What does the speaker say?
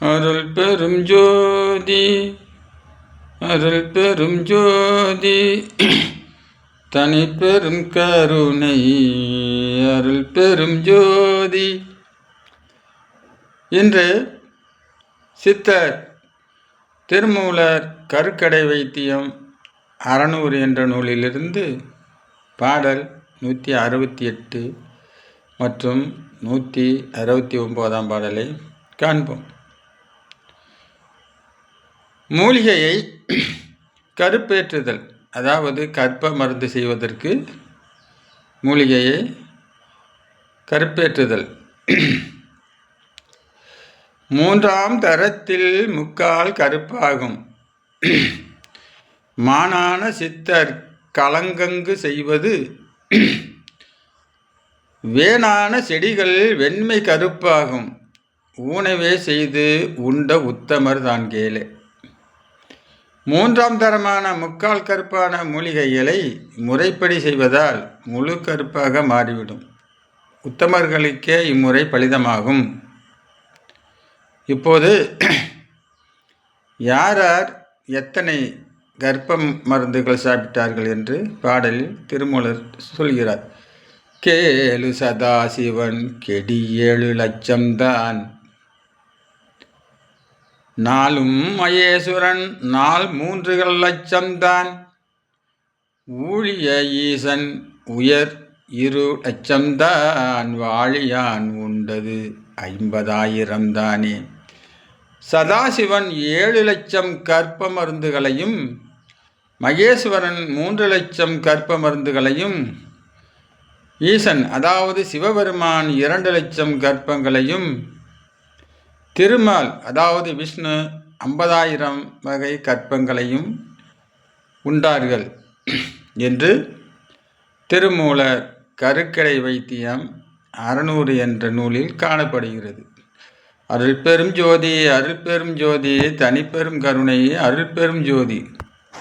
அருள் பெரும் ஜோதி அருள் பெரும் ஜோதி. தனி பெரும் கருணை அருள் பெரும் ஜோதி. இன்று சித்தர் திருமூலர் கருக்கடை வைத்தியம் அறநூறு என்ற நூலிலிருந்து பாடல் நூற்றி அறுபத்தி எட்டு மற்றும் நூற்றி அறுபத்தி ஒம்போதாம் பாடலை காண்போம். மூலிகையை கருப்பேற்றுதல் அதாவது கற்ப மருந்து செய்வதற்கு மூலிகையை கருப்பேற்றுதல். மூன்றாம் தரத்தில் முக்கால் கருப்பாகும். மானான சித்தர் கலங்கங்கு செய்வது வேணான செடிகள் வெண்மை கருப்பாகும். ஊனவே செய்து உண்ட உத்தமர் தான் கேளு. மூன்றாம் தரமான முக்கால் கருப்பான மூலிகைகளை முறைப்படி செய்வதால் முழு கருப்பாக மாறிவிடும். உத்தமர்களுக்கே இம்முறை பலிதமாகும். இப்போது யார் யார் எத்தனை கர்ப்பம் மருந்துகள் சாப்பிட்டார்கள் என்று பாடலில் திருமூலர் சொல்கிறார். கேளு சதாசிவன் கெடி ஏழு லட்சம்தான். நாளும் மகேஸ்வரன் நாள் மூன்றுகள் லட்சம்தான். ஊழிய ஈசன் உயர் இரு லட்சம்தான் வாழியான் உண்டது ஐம்பதாயிரம் தானே சதாசிவன் ஏழு லட்சம் கற்ப மருந்துகளையும் மகேஸ்வரன் மூன்று லட்சம் கற்ப மருந்துகளையும் ஈசன் அதாவது சிவபெருமான் இரண்டு லட்சம் கற்பங்களையும் திருமால் அதாவது விஷ்ணு ஐம்பதாயிரம் வகை கற்பங்களையும் உண்டார்கள் என்று திருமூலர் கருக்கடை வைத்தியம் அறநூறு என்ற நூலில் காணப்படுகிறது. அருள் பெரும் ஜோதி அருள் பெரும் ஜோதி தனிப்பெரும் கருணை அருள் பெரும் ஜோதி.